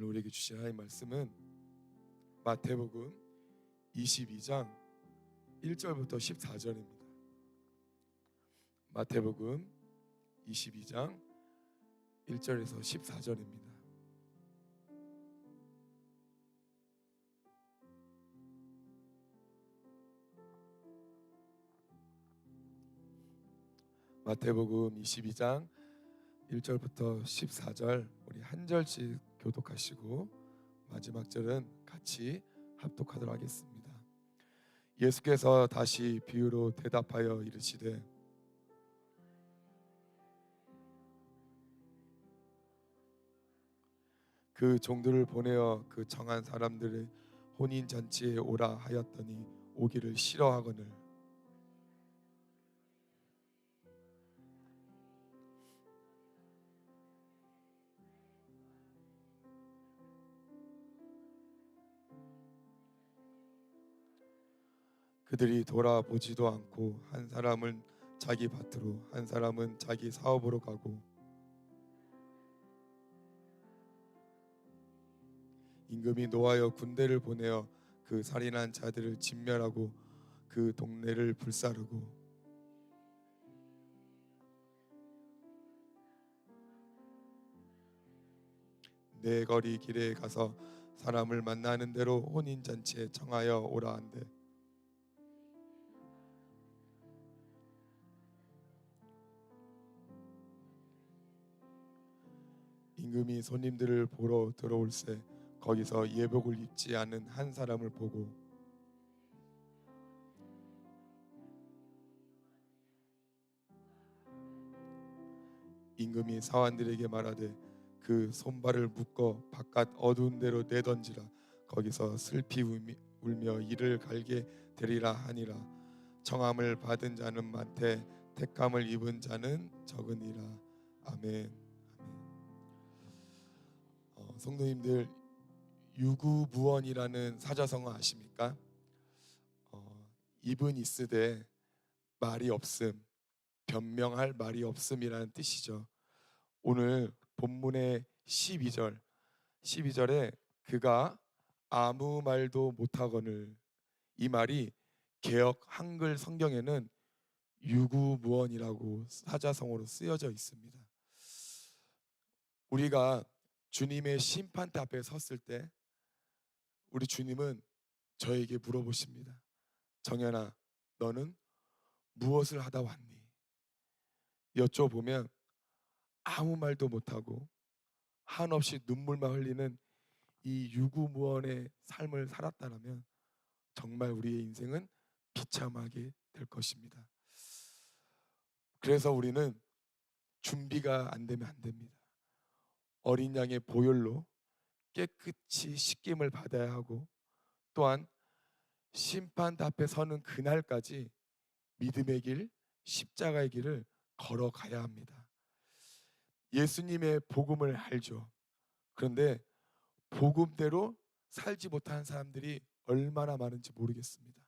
오늘 우리에게 주신 하나님 말씀은 마태복음 22장 1절부터 14절입니다. 마태복음 22장 1절에서 14절입니다. 마태복음 22장 1절부터 14절 우리 한 절씩 교독하시고 마지막 절은 같이 합독하도록 하겠습니다. 예수께서 다시 비유로 대답하여 이르시되 그 종들을 보내어 그 정한 사람들의 혼인 잔치에 오라 하였더니 오기를 싫어하거늘 그들이 돌아보지도 않고 한 사람은 자기 밭으로 한 사람은 자기 사업으로 가고 임금이 노하여 군대를 보내어 그 살인한 자들을 진멸하고 그 동네를 불사르고 내 거리 길에 가서 사람을 만나는 대로 혼인 잔치에 청하여 오라 한대 임금이 손님들을 보러 들어올새 거기서 예복을 입지 않은 한 사람을 보고 임금이 사환들에게 말하되 그 손발을 묶어 바깥 어두운 데로 내던지라. 거기서 슬피 울며 이를 갈게 되리라 하니라. 청함을 받은 자는 많되 택함을 입은 자는 적으니라. 아멘 성도님들 유구무원이라는 사자성어 아십니까? 어, 입은 있으되 말이 없음, 변명할 말이 없음이라는 뜻이죠. 오늘 본문의 12절, 12절에 그가 아무 말도 못하거늘 이 말이 개혁 한글 성경에는 유구무원이라고 사자성어로 쓰여져 있습니다. 우리가 주님의 심판대 앞에 섰을 때 우리 주님은 저에게 물어보십니다. 정연아, 너는 무엇을 하다 왔니? 여쭤보면 아무 말도 못하고 한없이 눈물만 흘리는 이 유구무원의 삶을 살았다면 정말 우리의 인생은 비참하게 될 것입니다. 그래서 우리는 준비가 안 되면 안 됩니다. 어린 양의 보혈로 깨끗이 씻김을 받아야 하고 또한 심판 앞에 서는 그날까지 믿음의 길, 십자가의 길을 걸어가야 합니다. 예수님의 복음을 알죠. 그런데 복음대로 살지 못하는 사람들이 얼마나 많은지 모르겠습니다.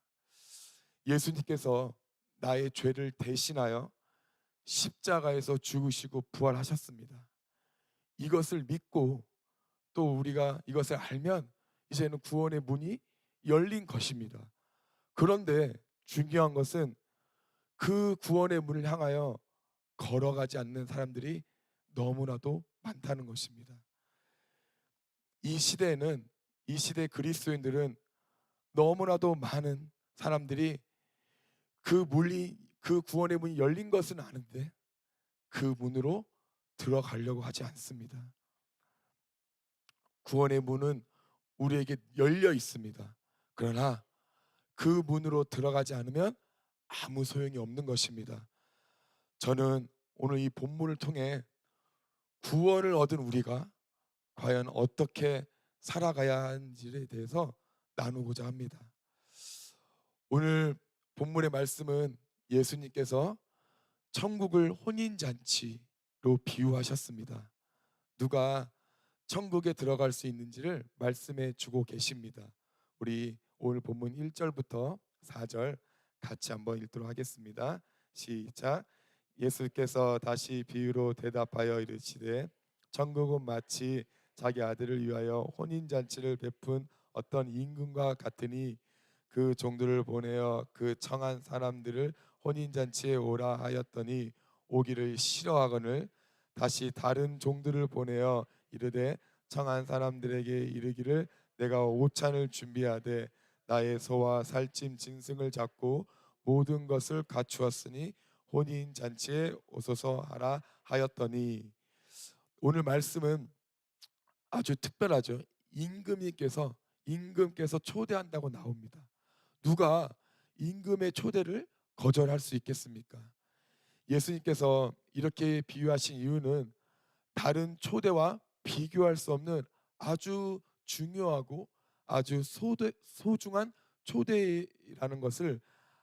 예수님께서 나의 죄를 대신하여 십자가에서 죽으시고 부활하셨습니다. 이것을 믿고 또 우리가 이것을 알면 이제는 구원의 문이 열린 것입니다. 그런데 중요한 것은 그 구원의 문을 향하여 걸어가지 않는 사람들이 너무나도 많다는 것입니다. 이 시대에는 이 시대 그리스도인들은 너무나도 많은 사람들이 그 문이 그 구원의 문이 열린 것은 아는데 그 문으로 들어가려고 하지 않습니다. 구원의 문은 우리에게 열려 있습니다. 그러나 그 문으로 들어가지 않으면 아무 소용이 없는 것입니다. 저는 오늘 이 본문을 통해 구원을 얻은 우리가 과연 어떻게 살아가야 하는지에 대해서 나누고자 합니다. 오늘 본문의 말씀은 예수님께서 천국을 혼인잔치 로 비유하셨습니다. 누가 천국에 들어갈 수 있는지를 말씀해 주고 계십니다. 우리 오늘 본문 1절부터 4절 같이 한번 읽도록 하겠습니다. 시작. 예수께서 다시 비유로 대답하여 이르시되 천국은 마치 자기 아들을 위하여 혼인 잔치를 베푼 어떤 임금과 같으니 그 종들을 보내어 그 청한 사람들을 혼인 잔치에 오라 하였더니 오기를 싫어하거늘 다시 다른 종들을 보내어 이르되 청한 사람들에게 이르기를 내가 오찬을 준비하되 나의 소와 살찜 짐승을 잡고 모든 것을 갖추었으니 혼인 잔치에 오소서 하라 하였더니 오늘 말씀은 아주 특별하죠. 임금님께서 임금께서 초대한다고 나옵니다. 누가 임금의 초대를 거절할 수 있겠습니까? 예수님께서 이렇게 비유하신 이유는 다른 초대와 비교할 수 없는 아주 중요하고 아주 소대, 소중한 초대라는 것을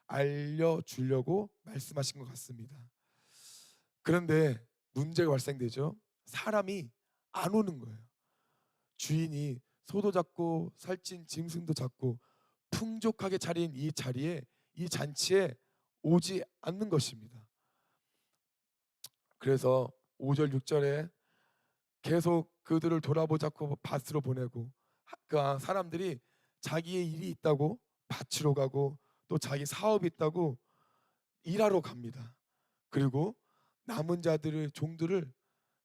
알려주려고 말씀하신 것 같습니다. 그런데 문제가 발생되죠. 사람이 안 오는 거예요. 주인이 소도 잡고 살찐 짐승도 잡고 풍족하게 차린 이 자리에 이 잔치에 오지 않는 것입니다. 그래서 5절 6절에 계속 그들을 돌아보자고 밭으로 보내고 하- 그 아, 사람들이 자기의 일이 있다고 밭으로 가고 또 자기 사업이 있다고 일하러 갑니다. 그리고 남은 자들의 종들을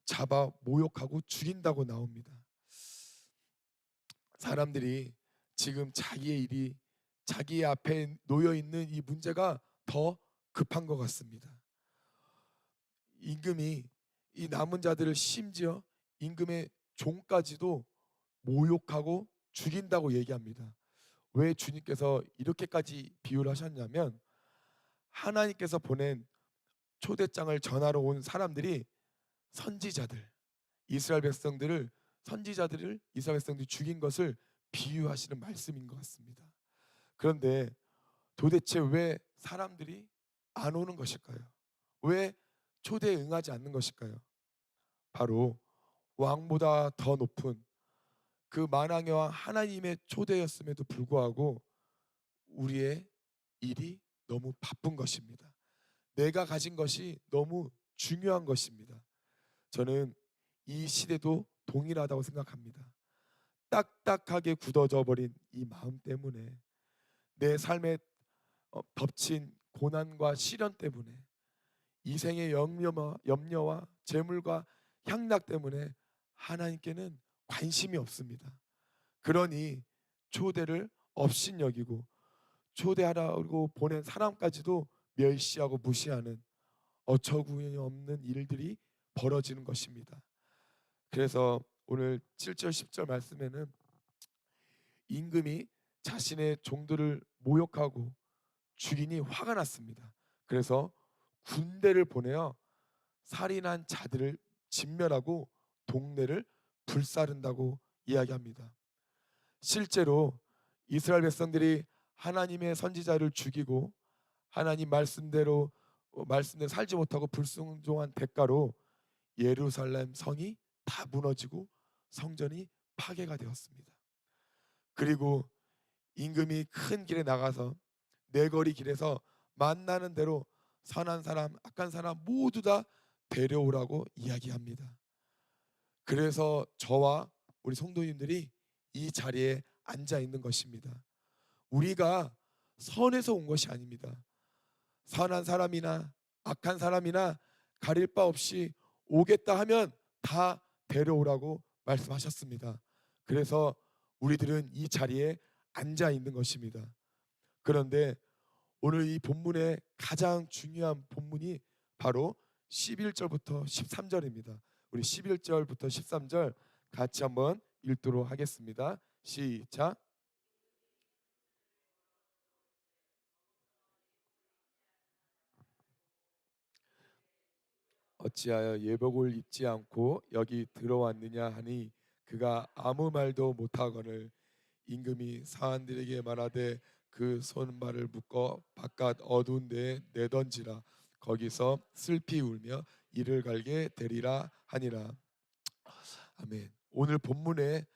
잡아 모욕하고 죽인다고 나옵니다. 사람들이 지금 자기의 일이 자기 앞에 놓여 있는 이 문제가 더 급한 것 같습니다. 임금이 이 남은 자들을 심지어 임금의 종까지도 모욕하고 죽인다고 얘기합니다. 왜 주님께서 이렇게까지 비유를 하셨냐면 하나님께서 보낸 초대장을 전하러 온 사람들이 선지자들 이스라엘 백성들을 선지자들을 이스라엘 백성들이 죽인 것을 비유하시는 말씀인 것 같습니다. 그런데 도대체 왜 사람들이 안 오는 것일까요? 왜 초대에 응하지 않는 것일까요? 바로 왕보다 더 높은 그 만왕의 왕 하나님의 초대였음에도 불구하고 우리의 일이 너무 바쁜 것입니다. 내가 가진 것이 너무 중요한 것입니다. 저는 이 시대도 동일하다고 생각합니다. 딱딱하게 굳어져 버린 이 마음 때문에 내 삶에 어, 덮친 고난과 시련 때문에 이생의 염려와, 염려와 재물과 향락 때문에 하나님께는 관심이 없습니다. 그러니 초대를 업신여기고 초대하라고 보낸 사람까지도 멸시하고 무시하는 어처구니 없는 일들이 벌어지는 것입니다. 그래서 오늘 7절 10절 말씀에는 임금이 자신의 종들을 모욕하고 죽이니 화가 났습니다. 그래서 군대를 보내어 살인한 자들을 진멸하고 동네를 불사른다고 이야기합니다. 실제로 이스라엘 백성들이 하나님의 선지자를 죽이고 하나님 말씀대로 어, 말씀대로 살지 못하고 불순종한 대가로 예루살렘 성이 다 무너지고 성전이 파괴가 되었습니다. 그리고 임금이 큰 길에 나가서 내거리 길에서 만나는 대로 선한 사람, 악한 사람 모두 다 데려오라고 이야기합니다. 그래서 저와 우리 성도님들이 이 자리에 앉아 있는 것입니다. 우리가 선에서 온 것이 아닙니다. 선한 사람이나 악한 사람이나 가릴 바 없이 오겠다 하면 다 데려오라고 말씀하셨습니다. 그래서 우리들은 이 자리에 앉아 있는 것입니다. 그런데 오늘 이 본문의 가장 중요한 본문이 바로 11절부터 13절입니다. 우리 11절부터 13절 같이 한번 읽도록 하겠습니다. 시작. 어찌하여 예복을 입지 않고 여기 들어왔느냐 하니 그가 아무 말도 못하거늘 임금이 사한들에게 말하되 그 손발을 묶어 바깥 어두운 데에 내던지라. 거기서 슬피 울며 이를 갈게 되리라 하니라. 아멘. 오늘 본문의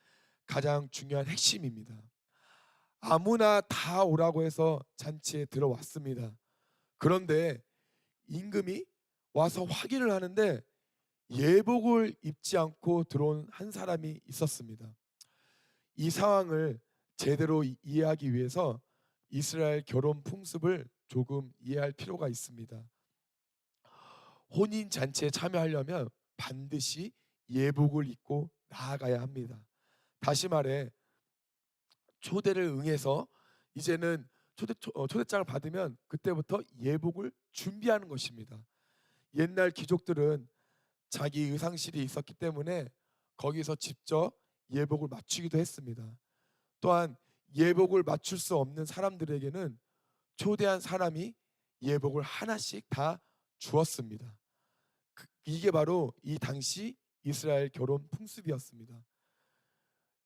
가장 중요한 핵심입니다. 아무나 다 오라고 해서 잔치에 들어왔습니다. 그런데 임금이 와서 확인을 하는데 예복을 입지 않고 들어온 한 사람이 있었습니다. 이 상황을 제대로 이- 이해하기 위해서 이스라엘 결혼 풍습을 조금 이해할 필요가 있습니다. 혼인 잔치에 참여하려면 반드시 예복을 입고 나아가야 합니다. 다시 말해 초대를 응해서 이제는 초대 초, 어, 초대장을 받으면 그때부터 예복을 준비하는 것입니다. 옛날 귀족들은 자기 의상실이 있었기 때문에 거기서 직접 예복을 맞추기도 했습니다. 또한 예복을 맞출 수 없는 사람들에게는 초대한 사람이 예복을 하나씩 다 주었습니다. 그- 이게 바로 이 당시 이스라엘 결혼 풍습이었습니다.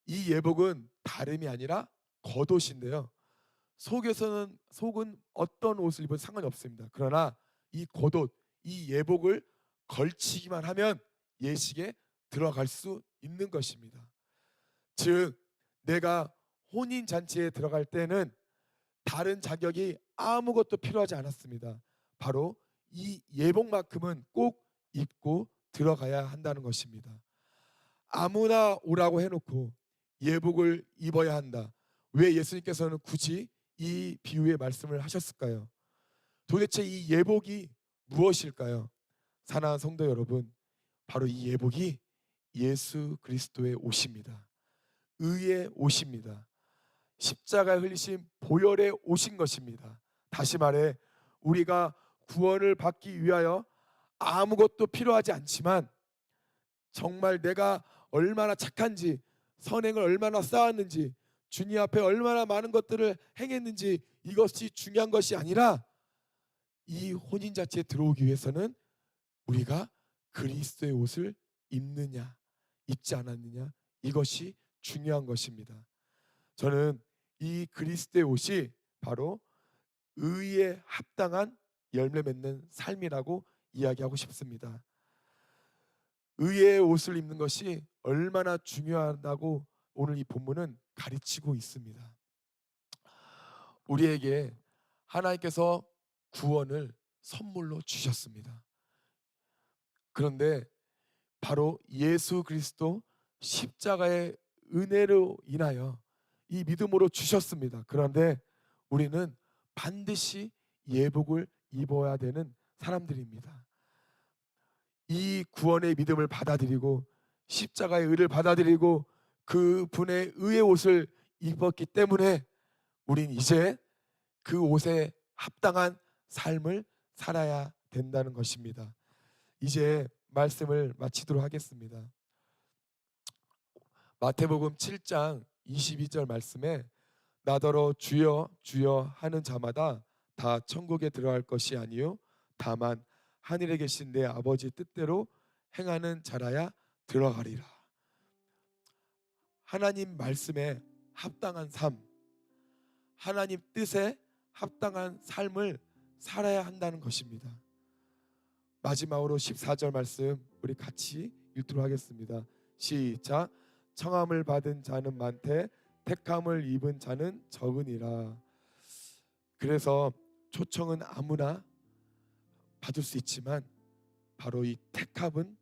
이 예복은 다름이 아니라 겉옷인데요. 속에서는 속은 어떤 옷을 입어도 상관이 없습니다. 그러나 이 겉옷, 이 예복을 걸치기만 하면 예식에 들어갈 수 있는 것입니다. 즉 내가 혼인 잔치에 들어갈 때는 다른 자격이 아무것도 필요하지 않았습니다. 바로 이 예복만큼은 꼭 입고 들어가야 한다는 것입니다. 아무나 오라고 해놓고 예복을 입어야 한다. 왜 예수님께서는 굳이 이 비유의 말씀을 하셨을까요? 도대체 이 예복이 무엇일까요? 사랑하는 성도 여러분, 바로 이 예복이 예수 그리스도의 옷입니다. 의의 옷입니다. 십자가에 흘리신 보혈의 옷인 것입니다. 다시 말해 우리가 구원을 받기 위하여 아무것도 필요하지 않지만 정말 내가 얼마나 착한지 선행을 얼마나 쌓았는지 주님 앞에 얼마나 많은 것들을 행했는지 이것이 중요한 것이 아니라 이 혼인 자체에 들어오기 위해서는 우리가 그리스도의 옷을 입느냐 입지 않았느냐 이것이 중요한 것입니다. 저는 이 그리스도의 옷이 바로 의에 합당한 열매 맺는 삶이라고 이야기하고 싶습니다. 의의 옷을 입는 것이 얼마나 중요하다고 오늘 이 본문은 가르치고 있습니다. 우리에게 하나님께서 구원을 선물로 주셨습니다. 그런데 바로 예수 그리스도 십자가의 은혜로 인하여 이 믿음으로 주셨습니다. 그런데 우리는 반드시 예복을 입어야 되는 사람들입니다. 이 구원의 믿음을 받아들이고 십자가의 의를 받아들이고 그 분의 의의 옷을 입었기 때문에 우린 이제 그 옷에 합당한 삶을 살아야 된다는 것입니다. 이제 말씀을 마치도록 하겠습니다. 마태복음 7장 22절 말씀에 나더러 주여 주여 하는 자마다 다 천국에 들어갈 것이 아니요 다만 하늘에 계신 내 아버지 뜻대로 행하는 자라야 들어가리라. 하나님 말씀에 합당한 삶, 하나님 뜻에 합당한 삶을 살아야 한다는 것입니다. 마지막으로 14절 말씀 우리 같이 읽도록 하겠습니다. 시작. 청함을 받은 자는 많되 택함을 입은 자는 적으니라. 그래서 초청은 아무나 받을 수 있지만 바로 이 택함은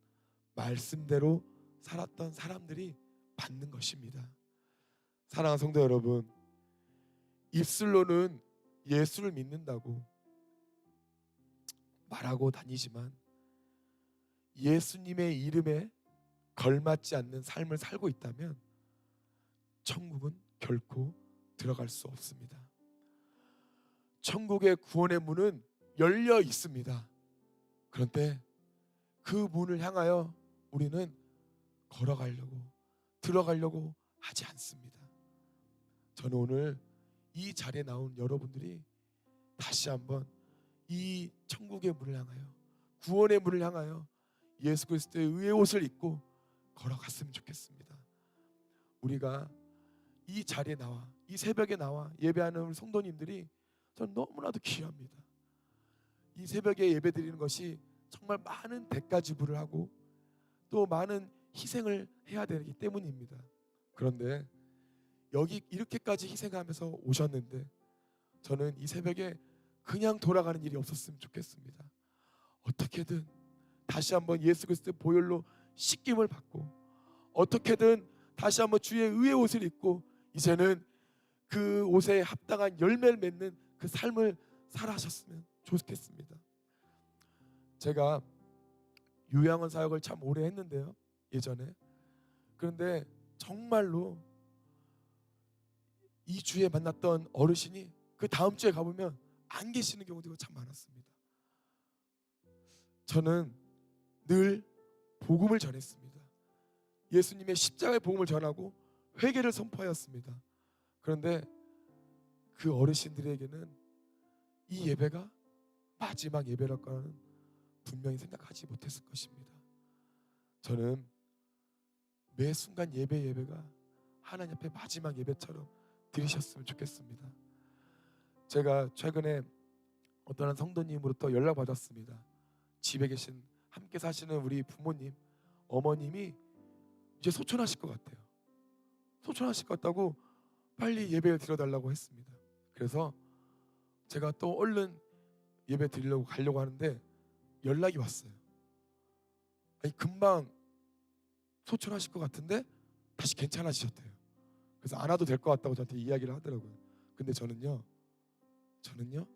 말씀대로 살았던 사람들이 받는 것입니다. 사랑하는 성도 여러분, 입술로는 예수를 믿는다고 말하고 다니지만 예수님의 이름에 걸맞지 않는 삶을 살고 있다면 천국은 결코 들어갈 수 없습니다. 천국의 구원의 문은 열려 있습니다. 그런데 그 문을 향하여 우리는 걸어가려고 들어가려고 하지 않습니다. 저는 오늘 이 자리에 나온 여러분들이 다시 한번 이 천국의 문을 향하여 구원의 문을 향하여 예수 그리스도의 의의 옷을 입고 걸어갔으면 좋겠습니다. 우리가 이 자리에 나와 이 새벽에 나와 예배하는 우리 성도님들이 저는 너무나도 귀합니다. 이 새벽에 예배 드리는 것이 정말 많은 대가 지불을 하고 또 많은 희생을 해야 되기 때문입니다. 그런데 여기 이렇게까지 희생하면서 오셨는데 저는 이 새벽에 그냥 돌아가는 일이 없었으면 좋겠습니다. 어떻게든 다시 한번 예수 그리스도의 보혈로 씻김을 받고 어떻게든 다시 한번 주의 의의 옷을 입고 이제는 그 옷에 합당한 열매를 맺는 그 삶을 살아하셨으면 좋겠습니다. 제가 요양원 사역을 참 오래 했는데요. 예전에. 그런데 정말로 이 주에 만났던 어르신이 그 다음 주에 가보면 안 계시는 경우도 참 많았습니다. 저는 늘 복음을 전했습니다. 예수님의 십자가의 복음을 전하고 회개를 선포하였습니다. 그런데 그 어르신들에게는 이 예배가 마지막 예배랄까는 분명히 생각하지 못했을 것입니다. 저는 매 순간 예배 예배가 하나님 앞에 마지막 예배처럼 드리셨으면 좋겠습니다. 제가 최근에 어떤 한 성도님으로부터 연락 받았습니다. 집에 계신 함께 사시는 우리 부모님, 어머님이 이제 소천하실 것 같아요. 소천하실 것 같다고 빨리 예배를 드려달라고 했습니다. 그래서 제가 또 얼른 예배 드리려고 가려고 하는데 연락이 왔어요. 아니 금방 소천하실 것 같은데 다시 괜찮아지셨대요. 그래서 안 와도 될 것 같다고 저한테 이야기를 하더라고요. 근데 저는요, 저는요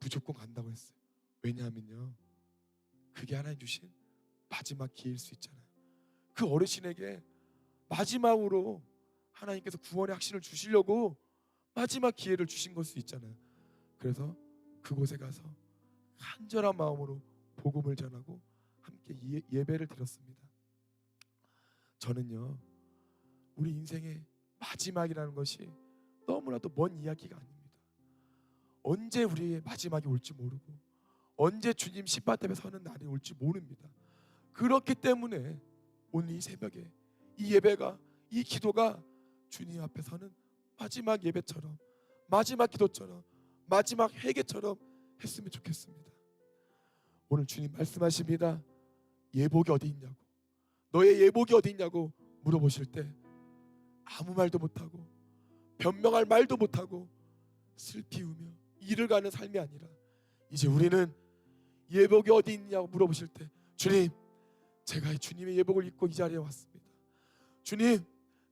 무조건 간다고 했어요. 왜냐하면요, 그게 하나님 주신 마지막 기회일 수 있잖아요. 그 어르신에게 마지막으로 하나님께서 구원의 확신을 주시려고 마지막 기회를 주신 걸 수 있잖아요. 그래서 그곳에 가서 간절한 마음으로 복음을 전하고 함께 예, 예배를 드렸습니다. 저는요, 우리 인생의 마지막이라는 것이 너무나도 먼 이야기가 아닙니다. 언제 우리의 마지막이 올지 모르고 언제 주님 십밭 앞에 서는 날이 올지 모릅니다. 그렇기 때문에 오늘 이 새벽에 이 예배가 이 기도가 주님 앞에 서는 마지막 예배처럼 마지막 기도처럼 마지막 회개처럼 했으면 좋겠습니다. 오늘 주님 말씀하십니다. 예복이 어디 있냐고 너의 예복이 어디 있냐고 물어보실 때 아무 말도 못하고 변명할 말도 못하고 슬피 우며 일을 가는 삶이 아니라 이제 우리는 예복이 어디 있냐고 물어보실 때 주님 제가 주님의 예복을 입고 이 자리에 왔습니다. 주님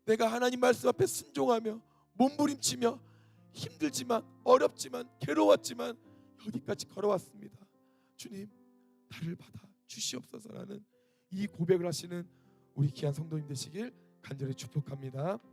내가 하나님 말씀 앞에 순종하며 몸부림치며 힘들지만 어렵지만 괴로웠지만 여기까지 걸어왔습니다. 주님 나를 받아 주시옵소서라는 이 고백을 하시는 우리 귀한 성도님 되시길 간절히 축복합니다.